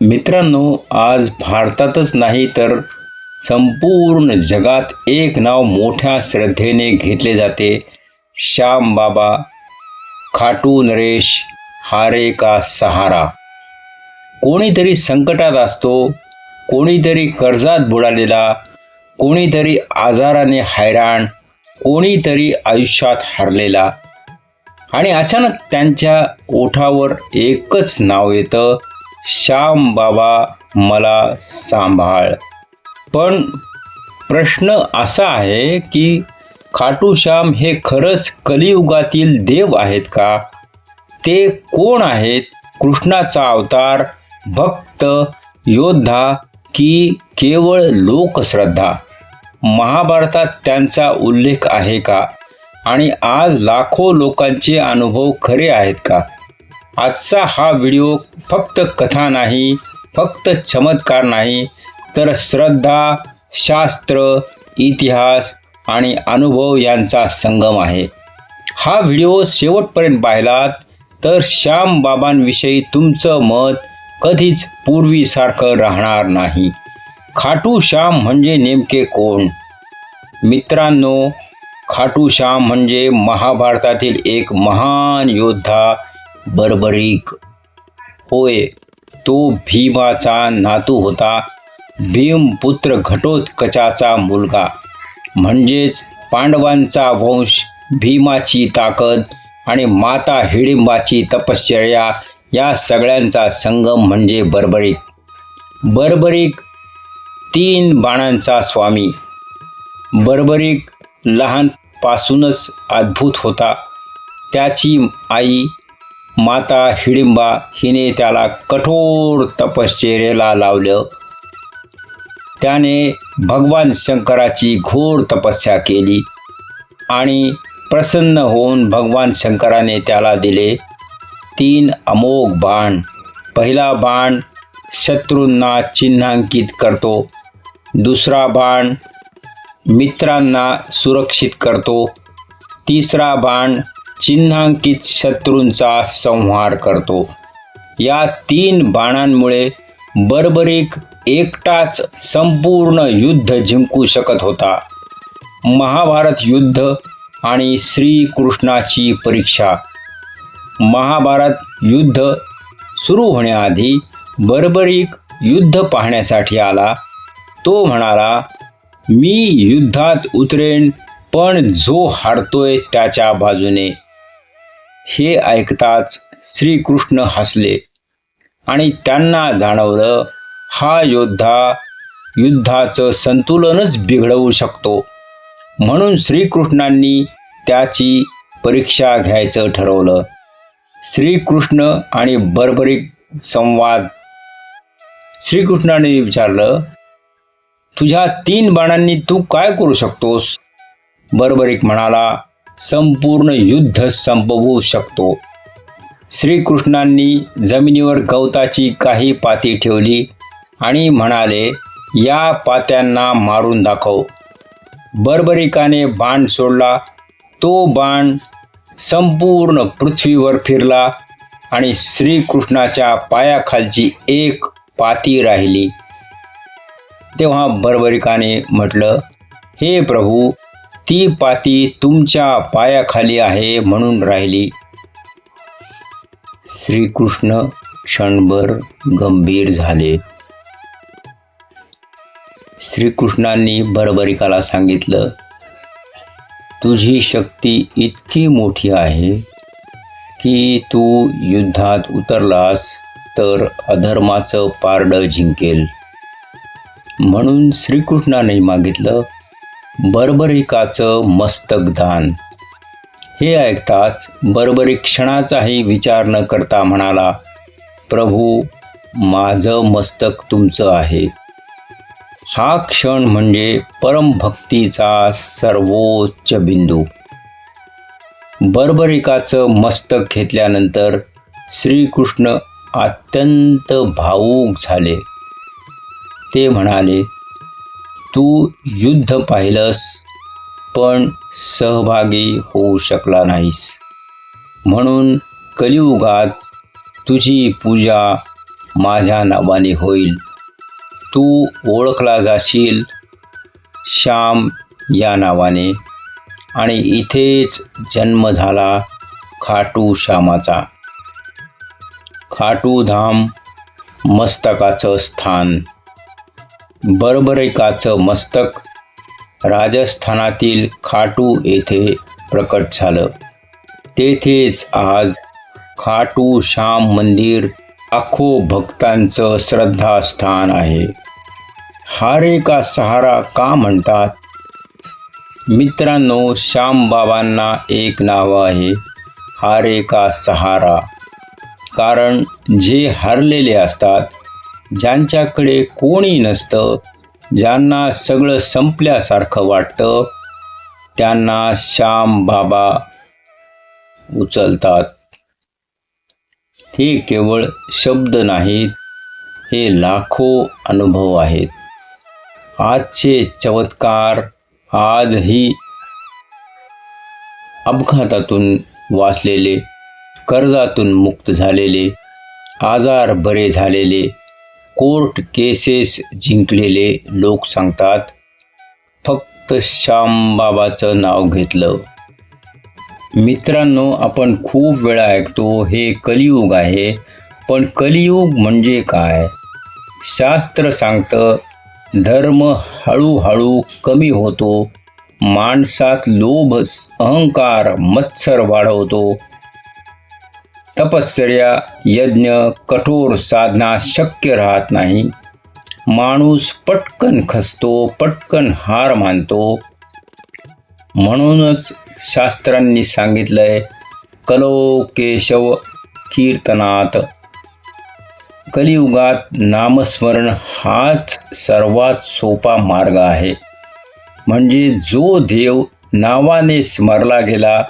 मित्रांनो आज भारतातच नाही तर संपूर्ण जगात एक नाव मोठ्या श्रद्धेने घेतले जाते. श्याम बाबा खाटू नरेश हारे का सहारा. कोणीतरी संकटात असतो कोणीतरी कर्जात बुडालेला कोणीतरी आजाराने हैराण कोणीतरी आयुष्यात हरलेला. आणि अचानक त्यांच्या ओठावर एकच नाव येतं श्याम बाबा मला सांभाळ. पण प्रश्न असा आहे की खाटू श्याम हे खरंच कलियुगातील देव आहेत का? ते कोण आहेत? कृष्णाचा अवतार भक्त योद्धा की केवळ लोकश्रद्धा? महाभारतात त्यांचा उल्लेख आहे का? आणि आज लाखो लोकांचे अनुभव खरे आहेत का? आजचा हा व्हिडिओ फक्त कथा नाही फक्त चमत्कार नाही तर श्रद्धा शास्त्र इतिहास आणि अनुभव यांचा संगम आहे. हा व्हिडिओ शेवटपर्यंत पाहिलात तर श्याम बाबांविषयी तुमचं मत कधीच पूर्वीसारखं राहणार नाही. खाटू श्याम म्हणजे नेमके कोण? मित्रांनो खाटू श्याम म्हणजे महाभारतातील एक महान योद्धा बरबरीक. होय तो भीमाचा नातू होता. भीमपुत्र घटोत्कचाचा मुलगा. म्हणजेच पांडवांचा वंश भीमाची ताकद आणि माता हिडिंबाची तपश्चर्या या सगळ्यांचा संगम म्हणजे बर्बरीक. बर्बरीक तीन बाणांचा स्वामी. बर्बरीक लहानपासूनच अद्भुत होता. त्याची आई माता हिडिंबा हिने त्याला कठोर तपश्चर्येला लावलं. त्याने भगवान शंकराची घोर तपस्या केली आणि प्रसन्न होऊन भगवान शंकराने त्याला दिले तीन अमोघ बाण. पहिला बाण शत्रूंना चिन्हांकित करतो दुसरा बाण मित्रांना सुरक्षित करतो तिसरा बाण चिन्हांकित शत्रूंचा संहार करतो. या तीन बाणांमुळे बर्बरीक एकटाच संपूर्ण युद्ध जिंकू शकत होता. महाभारत युद्ध आणि श्रीकृष्णाची परीक्षा. महाभारत युद्ध सुरू होण्याआधी बर्बरीक युद्ध पाहण्यासाठी आला. तो म्हणाला मी युद्धात उतरेन पण जो हारतोय त्याच्या बाजूने. हे ऐकताच श्रीकृष्ण हसले आणि त्यांना जाणवलं हा योद्धा युद्धाचं संतुलनच बिघडवू शकतो. म्हणून श्रीकृष्णांनी त्याची परीक्षा घ्यायचं ठरवलं. श्रीकृष्ण आणि बर्बरीक संवाद. श्रीकृष्णाने विचारलं तुझ्या तीन बाणांनी तू काय करू शकतोस? बर्बरीक म्हणाला संपूर्ण युद्ध संपवू शकतो. श्रीकृष्णांनी जमिनीवर गवताची काही पाती ठेवली आणि म्हणाले या पात्यांना मारून दाखव. बर्बरिकाने बाण सोडला. तो बाण संपूर्ण पृथ्वीवर फिरला आणि श्रीकृष्णाच्या पायाखालची एक पाती राहिली. तेव्हा बर्बरिकाने म्हटलं हे प्रभू ती पाती तुमच्या पायाखाली आहे म्हणून राहिली. श्रीकृष्ण क्षणभर गंभीर झाले. श्रीकृष्णांनी बर्बरिकाला सांगितलं तुझी शक्ती इतकी मोठी आहे की तू युद्धात उतरलास तर अधर्माचं पारडं जिंकेल. म्हणून श्रीकृष्णाने मागितलं बर्बरिकाचं मस्तक दान. हे ऐकताच बर्बरी क्षणाचाही विचार न करता म्हणाला प्रभू माझं मस्तक तुमचं आहे. हा क्षण म्हणजे परमभक्तीचा सर्वोच्च बिंदू. बर्बरिकाचं मस्तक घेतल्यानंतर श्रीकृष्ण अत्यंत भावूक झाले. ते म्हणाले तू युद्ध पाहिलंस पण सहभागी होऊ शकला नाहीस. म्हणून कलियुगात तुझी पूजा माझ्या नावाने होईल. तू ओळखला जाशील श्याम या नावाने. आणि इथेच जन्म झाला खाटू श्यामाचा. खाटू धाम मस्तकाचं स्थान. बरबरेकाचं मस्तक राजस्थानातील खाटू येथे प्रकट झालं. तेथेच आज खाटू श्याम मंदिर अखो भक्तांचं श्रद्धास्थान आहे. हारे का सहारा का म्हणतात? मित्रांनो श्यामबाबांना एक नाव आहे हारे का सहारा. कारण जे हरलेले असतात ज्यांच्याकडे कोणी नसतं ज्यांना सगळं संपल्यासारखं वाटतं त्यांना श्याम बाबा उचलतात. हे केवळ शब्द नाहीत हे लाखो अनुभव आहेत. आजचे चमत्कार आजही अपघातातून वाचलेले कर्जातून मुक्त झालेले आजार बरे झालेले कोर्ट केसेस जिंकलेले लोक सांगतात फक्त श्यामबाबाचं नाव घेतलं. मित्रांनो आपण खूप वेळा ऐकतो हे कलियुग आहे पण कलियुग म्हणजे काय? शास्त्र सांगतं धर्म हळूहळू कमी होतो माणसात लोभ अहंकार मत्सर वाढवतो तपश्चर्या यज्ञ कठोर साधना शक्य राहत नाही. माणूस पटकन खसतो पटकन हार मानतो. म्हणूनच शास्त्रांनी सांगितलंय कलो केशव कीर्तनात. कलियुगात नामस्मरण हाच सर्वात सोपा मार्ग आहे. म्हणजे जो देव नावाने स्मरला गेला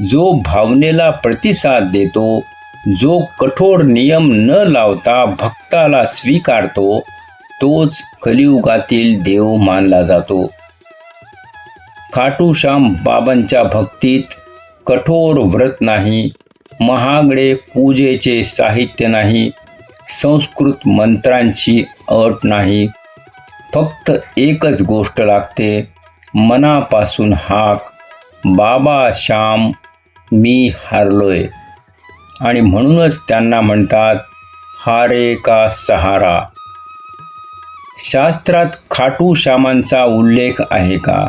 जो भावनेला प्रतिसाद देतो जो कठोर नियम न लावता भक्ताला स्वीकारतो तोच कलियुगातील देव मानला जातो. खाटूश्याम बाबांच्या भक्तीत कठोर व्रत नाही महागडे पूजेचे साहित्य नाही संस्कृत मंत्रांची अट नाही. फक्त एकच गोष्ट लागते मनापासून हाक बाबा श्याम मी हारलोय. आणि म्हणूनच त्यांना म्हणतात हारे का सहारा? शास्त्रात खाटू श्यामांचा उल्लेख आहे का?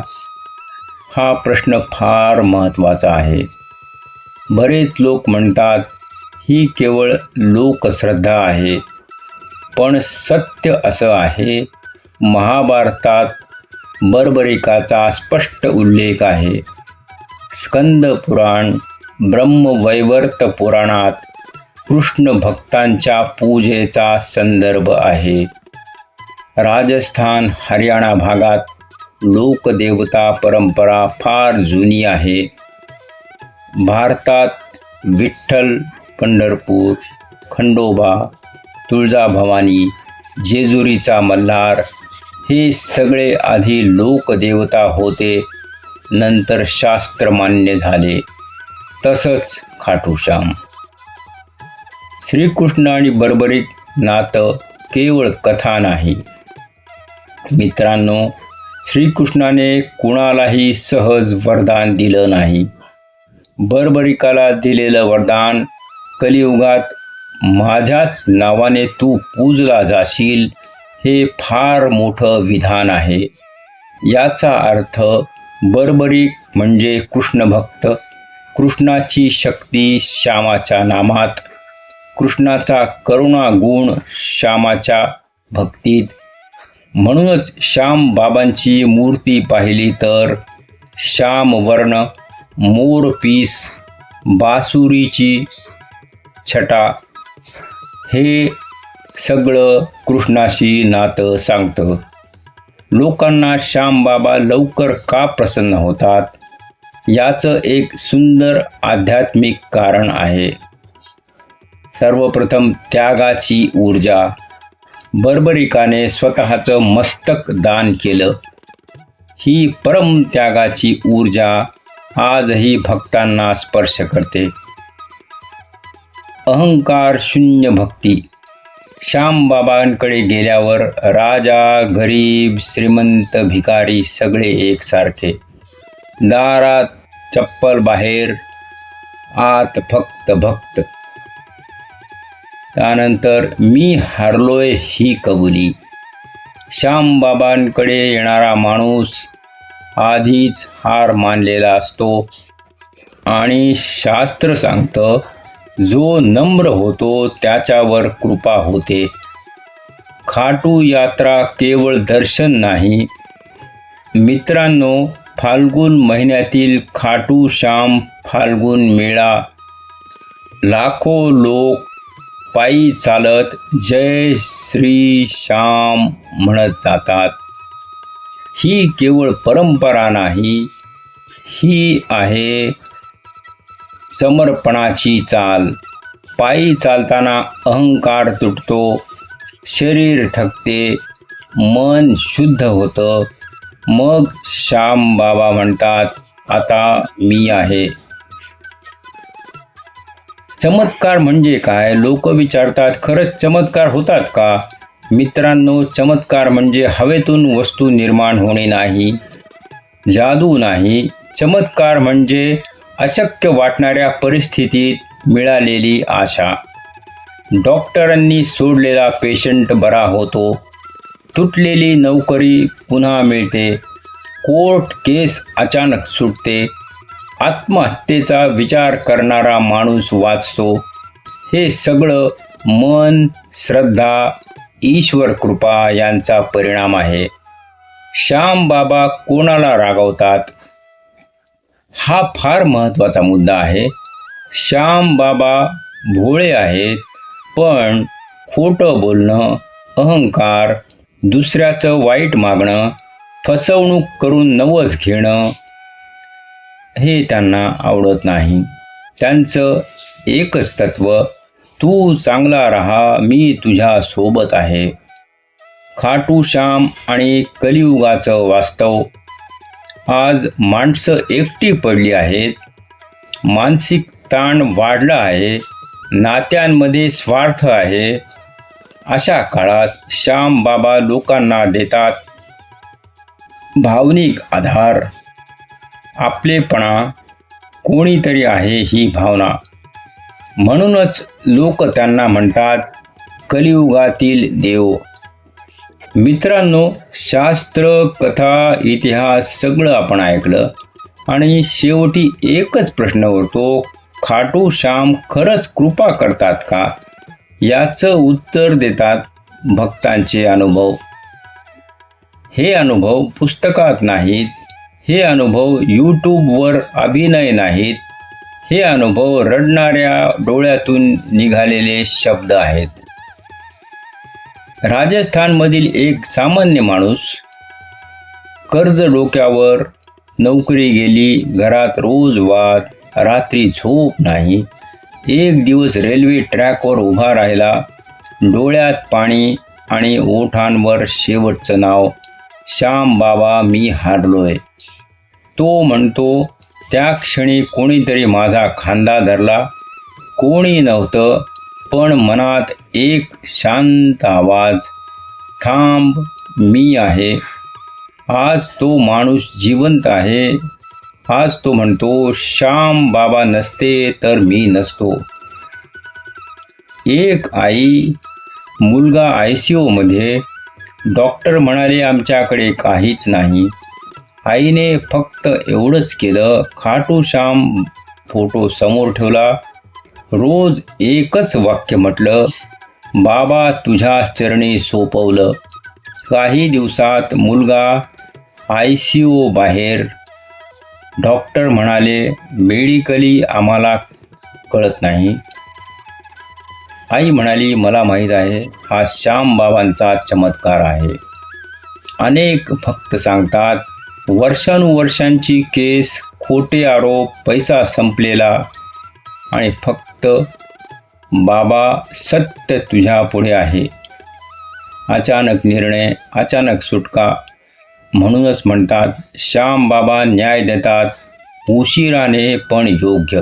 हा प्रश्न फार महत्त्वाचा आहे. बरेच लोक म्हणतात ही केवळ लोकश्रद्धा आहे. पण सत्य असं आहे महाभारतात बर्बरिकाचा स्पष्ट उल्लेख आहे. स्कंद पुराण ब्रह्मवैवर्त पुराणात कृष्ण भक्तांच्या पूजेचा संदर्भ आहे. राजस्थान हरियाणा भागात लोकदेवता परंपरा फार जुनी आहे. भारतात विठ्ठल पंढरपूर खंडोबा तुळजाभवानी जेजुरीचा मल्हार हे सगळे आधी लोकदेवता होते. नंतर शास्त्रमान्य झाले. तसंच खाटूश्याम. श्रीकृष्ण आणि बर्बरीत नातं केवळ कथा नाही. मित्रांनो श्रीकृष्णाने कुणालाही सहज वरदान दिलं नाही. बर्बरिकाला दिलेलं वरदान कलियुगात माझ्याच नावाने तू पूजला जाशील हे फार मोठं विधान आहे. याचा अर्थ बर्बरीक म्हणजे कृष्णभक्त कृष्णाची शक्ती श्यामाच्या नामात. कृष्णाचा करुणा गुण श्यामाच्या भक्तीत. म्हणूनच श्याम बाबांची मूर्ती पाहिली तर श्याम वर्ण मोर पीस बासुरीची छटा. हे सगळं कृष्णाशी नातं सांगतं. लोकांना श्यामबाबा लवकर का प्रसन्न होतात? याचं एक सुंदर आध्यात्मिक कारण आहे. सर्वप्रथम त्यागाची ऊर्जा. बर्बरिकाने स्वतःचं मस्तक दान केलं. ही परम त्यागाची ऊर्जा आजही भक्तांना स्पर्श करते. अहंकार शून्य भक्ती. श्यामबाबांकडे गेल्यावर राजा गरीब श्रीमंत भिकारी सगळे एकसारखे. दारात चप्पल बाहेर आत फक्त भक्त. त्यानंतर मी हारलोय ही कबुली. श्यामबाबांकडे येणारा माणूस आधीच हार मानलेला असतो आणि शास्त्र सांगतं जो नम्र होतो त्याच्यावर कृपा होते. खाटू यात्रा केवळ दर्शन नाही. मित्रांनो फाल्गुन महिन्यातील खाटू श्याम फाल्गुन मेळा. लाखो लोक पायी चालत जय श्री श्याम म्हणत जातात. ही केवळ परंपरा नाही ही आहे समर्पणाची चाल. पायी चालताना अहंकार तुटतो शरीर थकते मन शुद्ध होतं. मग श्याम बाबा म्हणतात आता मी आहे. चमत्कार म्हणजे काय? लोक विचारतात खरंच चमत्कार होतात का? मित्रांनो चमत्कार म्हणजे हवेतून वस्तू निर्माण होणे नाही जादू नाही. चमत्कार म्हणजे अशक्य वाटणाऱ्या परिस्थितीत मिळालेली आशा. डॉक्टरांनी सोडलेला पेशंट बरा होतो. तुटलेली नोकरी पुन्हा मिळते. कोर्ट केस अचानक सुटते. आत्महत्येचा विचार करणारा माणूस वाचतो. हे सगळं मन श्रद्धा ईश्वर कृपा यांचा परिणाम आहे. श्याम बाबा कोणाला रागवतात? हा फार महत्त्वाचा मुद्दा आहे. श्याम बाबा भोळे आहेत पण खोटं बोलणं अहंकार दुसऱ्याचं वाईट मागणं फसवणूक करून नवस घेणं हे त्यांना आवडत नाही. त्यांचं एकच तत्व तू चांगला राहा मी तुझ्या सोबत आहे. खाटू श्याम आणि कलियुगाचं वास्तव. आज माणसं एकटी पडली आहेत मानसिक ताण वाढला आहे नात्यांमध्ये स्वार्थ आहे अशा काळात श्याम बाबा लोकांना देतात भावनिक आधार. आपलेपणा कोणीतरी आहे ही भावना. म्हणूनच लोक त्यांना म्हणतात कलियुगातील देव. मित्रांनो शास्त्र कथा इतिहास सगळं आपण ऐकलं आणि शेवटी एकच प्रश्न उरतो खाटू श्याम खरंच कृपा करतात का? याचं उत्तर देतात भक्तांचे अनुभव. हे अनुभव पुस्तकात नाहीत हे अनुभव यूट्यूबवर अभिनय नाहीत हे अनुभव रडणाऱ्या डोळ्यातून निघालेले शब्द आहेत. राजस्थानमधील एक सामान्य माणूस कर्ज डोक्यावर नोकरी गेली घरात रोज वाद रात्री झोप नाही एक दिवस रेल्वे ट्रॅकवर उभा राहिला. डोळ्यात पाणी आणि ओठांवर शेवटचं नाव श्याम बाबा मी हारलोय. तो म्हणतो त्या क्षणी कोणीतरी माझा खांदा धरला. कोणी नव्हतं पण मनात एक शांत आवाज थांब मी आहे. आज तो माणूस जिवंत आहे. आज तो म्हणतो श्याम बाबा नसते तर मी नसतो. एक आई मुलगा आय सी ओमध्ये डॉक्टर म्हणाले आमच्याकडे काहीच नाही. आईने फक्त एवढंच केलं खाटू श्याम फोटो समोर ठेवला. रोज एकच वाक्य म्हटलं बाबा तुझ्या चरणी सोपवलं. काही दिवसात मुलगा आय सी ओ बाहेर डॉक्टर म्हणाले मेडिकली आम्हाला कळत नाही. आई म्हणाली मला माहीत आहे हा श्याम बाबांचा चमत्कार आहे. अनेक भक्त सांगतात वर्षानुवर्षांची केस खोटे आरोप पैसा संपलेला आणि फक्त बाबा सत्य तुझ्या पुढे आहे. अचानक निर्णय अचानक सुटका म्हणूनच म्हणतात श्याम बाबा न्याय देतात उशिराने पण योग्य.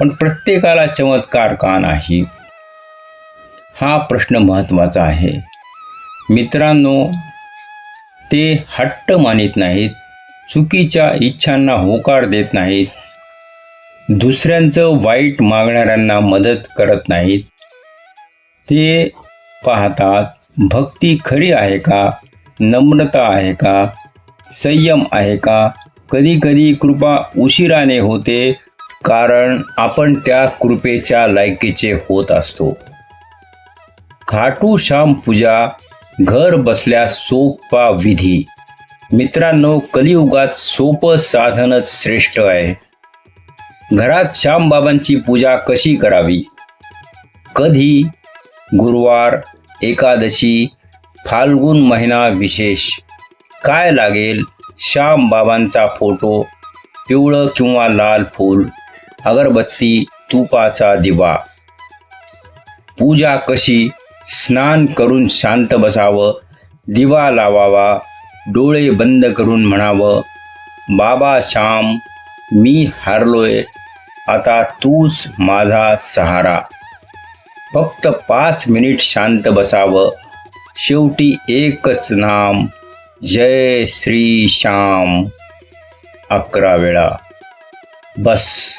पण प्रत्येकाला चमत्कार का नाही? हा प्रश्न महत्त्वाचा आहे. मित्रांनो ते हट्ट मानित नाहीत चुकीच्या इच्छांना होकार देत नाहीत दुसऱ्यांचं वाईट मागणाऱ्यांना मदत करत नाहीत. ते पाहतात भक्ती खरी आहे का? नम्रता आहे का? संयम आहे का? कधी कधी कृपा उशिराने होते कारण आपण त्या कृपेच्या लायकीचे होत असतो. खाटू श्याम पूजा घर बसल्या सोपा विधी. मित्रांनो कलियुगात सोपं साधनच श्रेष्ठ आहे. घरात श्यामबाबांची पूजा कशी करावी? कधी? गुरुवार एकादशी फाल्गुन महिना विशेष. काय लागेल? श्याम बाबांचा फोटो पिवळं किंवा लाल फूल अगरबत्ती तुपाचा दिवा. पूजा कशी? स्नान करून शांत बसावं दिवा लावावा डोळे बंद करून म्हणावं बाबा श्याम मी हारलोय आता तूच माझा सहारा. फक्त पाच मिनिट शांत बसावं शेवटी एकच नाम. जय श्री श्याम. अकरा वेळा. बस.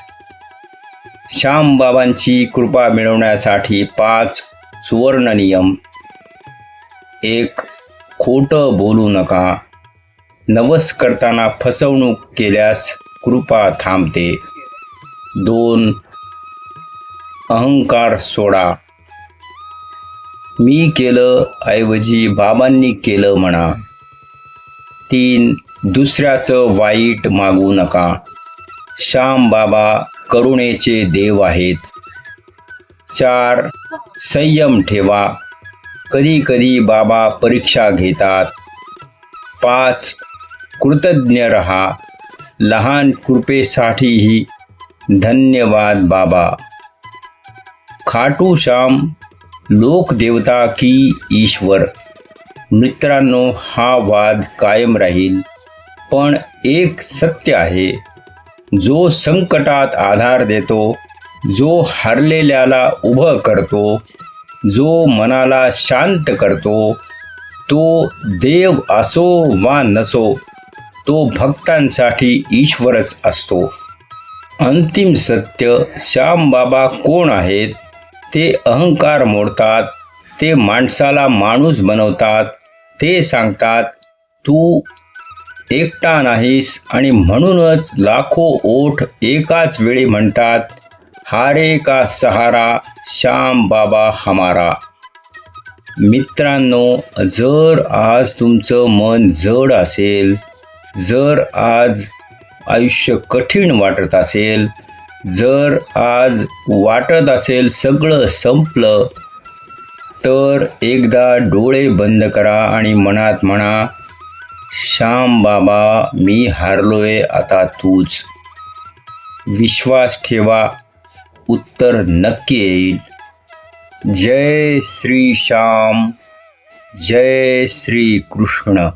श्याम बाबांची कृपा मिळवण्यासाठी पाच सुवर्ण नियम. एक खोटं बोलू नका. नवस करताना फसवणूक केल्यास कृपा थांबते. दोन अहंकार सोडा. मी केलं ऐवजी बाबांनी केलं म्हणा. तीन दुसऱ्याचं वाईट मागू नका. श्याम बाबा करुणेचे देव आहेत. चार संयम ठेवा. कधी कधी बाबा परीक्षा घेतात. पाच कृतज्ञ रहा. लहान कृपेसाठीही धन्यवाद बाबा. खाटू श्याम लोकदेवता की ईश्वर. मित्रांनो हा वाद कायम राहील. पण एक सत्य आहे. जो संकटात आधार देतो जो हरलेल्याला उभं करतो जो मनाला शांत करतो तो देव असो वा नसो तो भक्तांसाठी ईश्वरच असतो. अंतिम सत्य श्यामबाबा कोण आहेत? ते अहंकार मोडतात ते माणसाला माणूस बनवतात ते सांगतात तू एकटा नाहीस आणि म्हणूनच लाखो ओठ एकाच वेळी म्हणतात हारे का सहारा श्याम बाबा हमारा मित्रांनो जर आज तुमचं मन जड असेल जर आज आयुष्य कठीण वाटत असेल जर आज वाटत असेल सगळं संपलं तर एकदा डोळे बंद करा आणि मनात म्हणा श्याम बाबा मी हारलोय आता तूच. विश्वास ठेवा उत्तर नक्की येईल. जय श्री श्याम जय श्री कृष्ण.